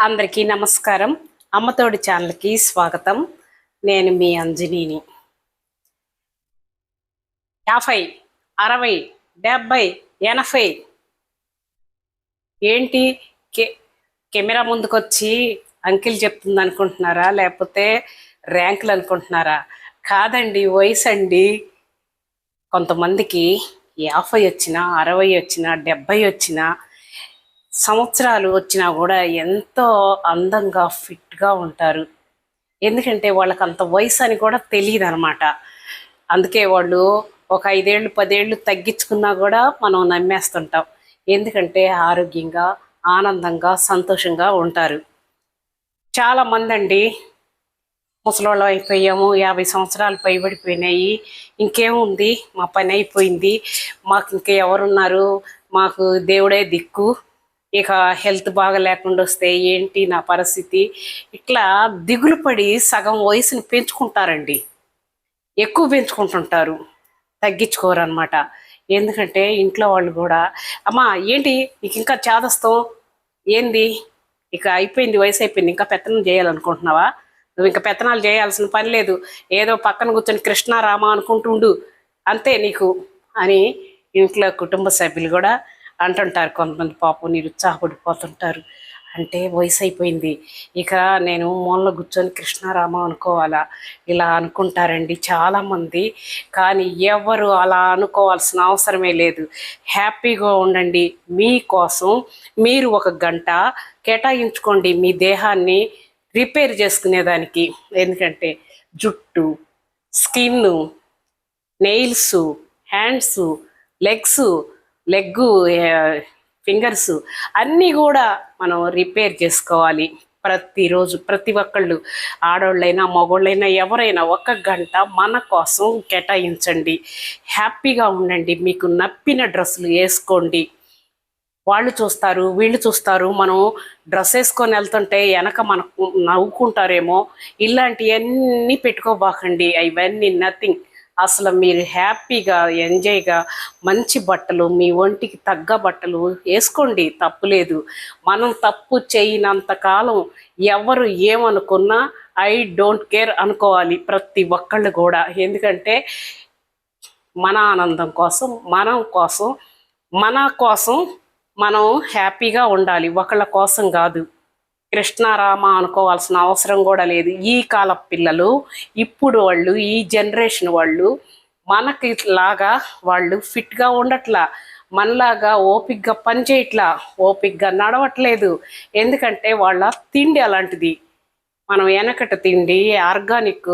అందరికీ నమస్కారం. అమ్మతోడి ఛానల్కి స్వాగతం. నేను మీ అంజనీని. యాభై అరవై డెబ్బై ఎనభై ఏంటి? కె కెమెరా ముందుకొచ్చి అంకిల్ చెప్తుంది అనుకుంటున్నారా? లేకపోతే ర్యాంకులు అనుకుంటున్నారా? కాదండి వయసు అండి. కొంతమందికి యాభై వచ్చినా అరవై వచ్చినా డెబ్బై వచ్చినా సంవత్సరాలు వచ్చినా కూడా ఎంతో అందంగా ఫిట్గా ఉంటారు. ఎందుకంటే వాళ్ళకి అంత వయసు అని కూడా తెలియదు అనమాట అందుకే వాళ్ళు ఒక ఐదేళ్ళు పదేళ్ళు తగ్గించుకున్నా కూడా మనం నమ్మేస్తుంటాం. ఎందుకంటే ఆరోగ్యంగా ఆనందంగా సంతోషంగా ఉంటారు. చాలామంది అండి ముసలోళ్ళం అయిపోయాము యాభై సంవత్సరాలు పైబడిపోయినాయి. ఇంకేముంది? మా పని అయిపోయింది. మాకు ఇంకా ఎవరున్నారు? మాకు దేవుడే దిక్కు. ఇక హెల్త్ బాగా లేకుండా వస్తే ఏంటి నా పరిస్థితి? ఇట్లా దిగులు పడి సగం వయసుని పెంచుకుంటారండి. ఎక్కువ పెంచుకుంటుంటారు. తగ్గించుకోరు అనమాట ఎందుకంటే ఇంట్లో వాళ్ళు కూడా అమ్మా ఏంటి నీకు ఇంకా చేదస్తాం ఏంది? ఇక అయిపోయింది వయసు అయిపోయింది ఇంకా పెత్తనం చేయాలనుకుంటున్నావా? నువ్వు ఇంకా పెత్తనాలు చేయాల్సిన పని లేదు. ఏదో పక్కన కూర్చొని కృష్ణారామ అనుకుంటుండు. అంతే నీకు. అని ఇంట్లో కుటుంబ సభ్యులు కూడా అంటుంటారు. కొంతమంది పాపం నిరుత్సాహపడిపోతుంటారు. అంటే వయసు అయిపోయింది ఇక నేను మూలలో కూర్చొని కృష్ణారామ అనుకోవాలా? ఇలా అనుకుంటారండి చాలామంది. కానీ ఎవరు అలా అనుకోవాల్సిన అవసరమే లేదు. హ్యాపీగా ఉండండి. మీకోసం మీరు ఒక గంట కేటాయించుకోండి. మీ దేహాన్ని రిపేర్ చేసుకునేదానికి. ఎందుకంటే జుట్టు skin nails hands legs leg fingers అన్నీ కూడా మనం రిపేర్ చేసుకోవాలి ప్రతిరోజు. ప్రతి ఒక్కళ్ళు ఆడవాళ్ళైనా మగవాళ్ళైనా ఎవరైనా ఒక గంట మన కోసం కేటాయించండి. హ్యాపీగా ఉండండి. మీకు నప్పిన డ్రెస్సులు వేసుకోండి. వాళ్ళు చూస్తారు వీళ్ళు చూస్తారు. మనం డ్రెస్ వేసుకొని వెళ్తుంటే వెనక మనకు నవ్వుకుంటారేమో. ఇలాంటివన్నీ పెట్టుకోబాకండి. అవన్నీ నథింగ్. అసలు మీరు హ్యాపీగా ఎంజాయ్గా మంచి బట్టలు మీ ఒంటికి తగ్గ బట్టలు వేసుకోండి తప్పులేదు మనం తప్పు చేయనంత కాలం ఎవరు ఏమనుకున్నా ఐ డోంట్ కేర్ అనుకోవాలి ప్రతి ఒక్కళ్ళు కూడా. ఎందుకంటే మన ఆనందం కోసం మనం కోసం మన కోసం మనం హ్యాపీగా ఉండాలి. ఒకళ్ళ కోసం కాదు. కృష్ణారామ అనుకోవాల్సిన అవసరం కూడా లేదు. ఈ కాల పిల్లలు ఇప్పుడు వాళ్ళు ఈ జనరేషన్ వాళ్ళు మనకి లాగా వాళ్ళు ఫిట్గా ఉండట్లా మనలాగా ఓపిక్గా పనిచేయట్లా ఓపిక్గా నడవట్లేదు. ఎందుకంటే వాళ్ళ తిండి అలాంటిది. మనం వెనకట తిండి ఆర్గానిక్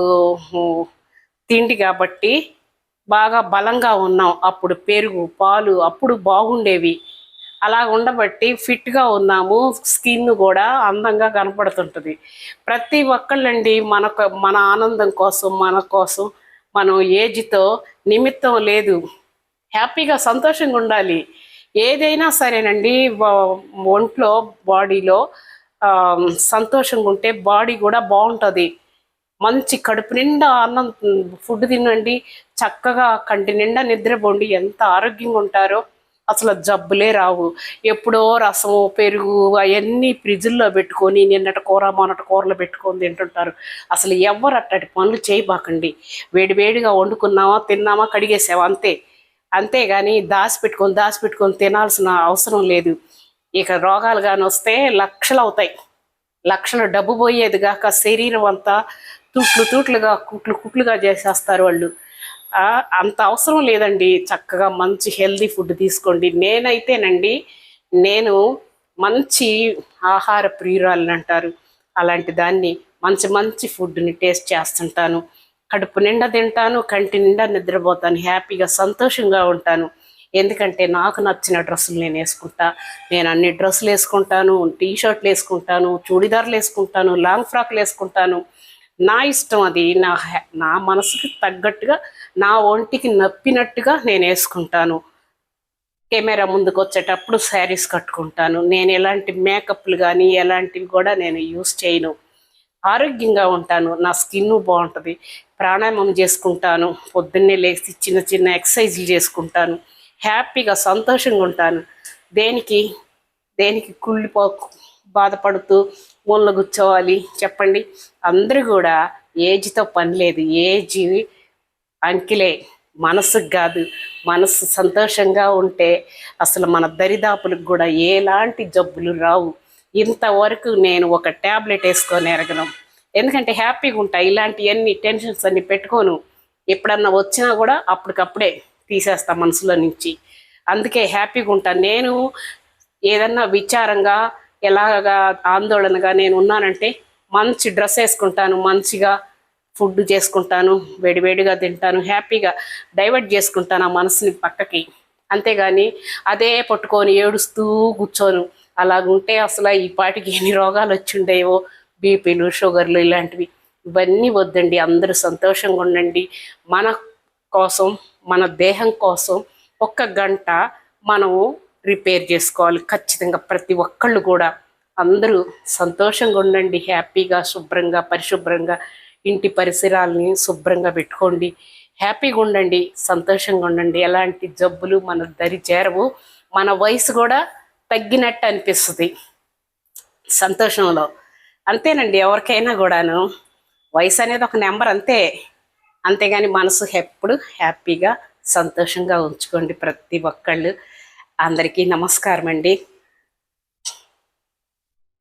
తిండి కాబట్టి బాగా బలంగా ఉన్నాం. అప్పుడు పెరుగు పాలు అప్పుడు బాగుండేవి. అలా ఉండబట్టి ఫిట్గా ఉన్నాము స్కిన్ కూడా అందంగా కనపడుతుంటుంది. ప్రతి ఒక్కళ్ళండి మనకు మన ఆనందం కోసం మన కోసం మనం ఏజ్తో నిమిత్తం లేదు. హ్యాపీగా సంతోషంగా ఉండాలి. ఏదైనా సరేనండి ఒంట్లో బాడీలో సంతోషంగా ఉంటే బాడీ కూడా బాగుంటుంది. మంచి కడుపు నిండా అన్నం ఫుడ్ తినండి చక్కగా కంటి నిండా నిద్రపోండి. ఎంత ఆరోగ్యంగా ఉంటారో అసలు జబ్బులే రావు. ఎప్పుడో రసం పెరుగు అవన్నీ ఫ్రిడ్జుల్లో పెట్టుకొని నిన్నటి కూర మొన్నటి కూరలో పెట్టుకొని తింటుంటారు. అసలు ఎవరు అట్టటి పనులు చేయబాకండి. వేడివేడిగా వండుకున్నామా తిన్నామా కడిగేసావా అంతే. అంతేగాని దాచిపెట్టుకొని దాచిపెట్టుకొని తినాల్సిన అవసరం లేదు. ఇక రోగాలు కానీ వస్తే లక్షలు అవుతాయి. లక్షలు డబ్బు పోయేది కాక శరీరం అంతా తూట్లు తూట్లుగా కుట్లు కుట్లుగా చేసేస్తారు వాళ్ళు. అంత అవసరం లేదండి. చక్కగా మంచి హెల్దీ ఫుడ్ తీసుకోండి. నేనైతేనండి నేను మంచి ఆహార ప్రియురాలని అంటారు. అలాంటి దాన్ని మంచి మంచి ఫుడ్ని టేస్ట్ చేస్తుంటాను. కడుపు నిండా తింటాను కంటి నిండా నిద్రపోతాను హ్యాపీగా సంతోషంగా ఉంటాను. ఎందుకంటే నాకు నచ్చిన డ్రెస్సులు నేను వేసుకుంటా. నేను అన్ని డ్రెస్సులు వేసుకుంటాను టీ షర్ట్లు వేసుకుంటాను చూడిదార్లు వేసుకుంటాను లాంగ్ ఫ్రాక్లు వేసుకుంటాను. నా ఇష్టం అది. నా హ్యా- నా మనసుకి తగ్గట్టుగా నా ఒంటికి నప్పినట్టుగా నేను వేసుకుంటాను. కెమెరా ముందుకు వచ్చేటప్పుడు శారీస్ కట్టుకుంటాను. నేను ఎలాంటి మేకప్లు కానీ ఎలాంటివి కూడా నేను యూస్ చేయను. ఆరోగ్యంగా ఉంటాను. నా స్కిన్ బాగుంటుంది. ప్రాణాయామం చేసుకుంటాను. పొద్దున్నే లేచి చిన్న చిన్న ఎక్సర్సైజ్లు చేసుకుంటాను. హ్యాపీగా సంతోషంగా ఉంటాను. దేనికి దేనికి కుళ్ళిపో బాధపడుతూ మూలలో కూర్చోవాలి చెప్పండి. అందరూ కూడా ఏజ్తో పని లేదు. ఏజ్ అంకిలే మనసుకు కాదు మనసు సంతోషంగా ఉంటే అసలు మన దరిదాపులకు కూడా ఎలాంటి జబ్బులు రావు. ఇంతవరకు నేను ఒక ట్యాబ్లెట్ వేసుకొని ఎరగను. ఎందుకంటే హ్యాపీగా ఉంటాయి ఇలాంటివన్నీ టెన్షన్స్ అన్ని పెట్టుకోను. ఎప్పుడన్నా వచ్చినా కూడా అప్పటికప్పుడే తీసేస్తా మనసులో నుంచి. అందుకే హ్యాపీగా ఉంటాను నేను ఏదన్నా విచారంగా ఎలాగా ఆందోళనగా నేను ఉన్నానంటే మంచి డ్రెస్ వేసుకుంటాను మంచిగా ఫుడ్ చేసుకుంటాను వేడివేడిగా తింటాను హ్యాపీగా డైవర్ట్ చేసుకుంటాను ఆ మనసుని పక్కకి. అంతేగాని అదే పట్టుకొని ఏడుస్తూ కూర్చోను. అలాగుంటే అసలు ఈ పాటికి ఎన్ని రోగాలు వచ్చిండేవో బీపీలు షుగర్లు ఇలాంటివి. ఇవన్నీ వద్దండి అందరూ సంతోషంగా ఉండండి. మన కోసం మన దేహం కోసం ఒక్క గంట మనము రిపేర్ చేసుకోవాలి ఖచ్చితంగా ప్రతి ఒక్కళ్ళు కూడా. అందరూ సంతోషంగా ఉండండి హ్యాపీగా శుభ్రంగా పరిశుభ్రంగా ఇంటి పరిసరాలని శుభ్రంగా పెట్టుకోండి. హ్యాపీగా ఉండండి సంతోషంగా ఉండండి. ఎలాంటి జబ్బులు మన దరి చేరవు. మన వయసు కూడా తగ్గినట్టు అనిపిస్తుంది. సంతోషంలో. అంతేనండి ఎవరికైనా కూడాను. వయసు అనేది ఒక నెంబర్ అంతే. అంతేగాని మనసు ఎప్పుడు హ్యాపీగా సంతోషంగా ఉంచుకోండి ప్రతి ఒక్కళ్ళు. అందరికీ నమస్కారం అండి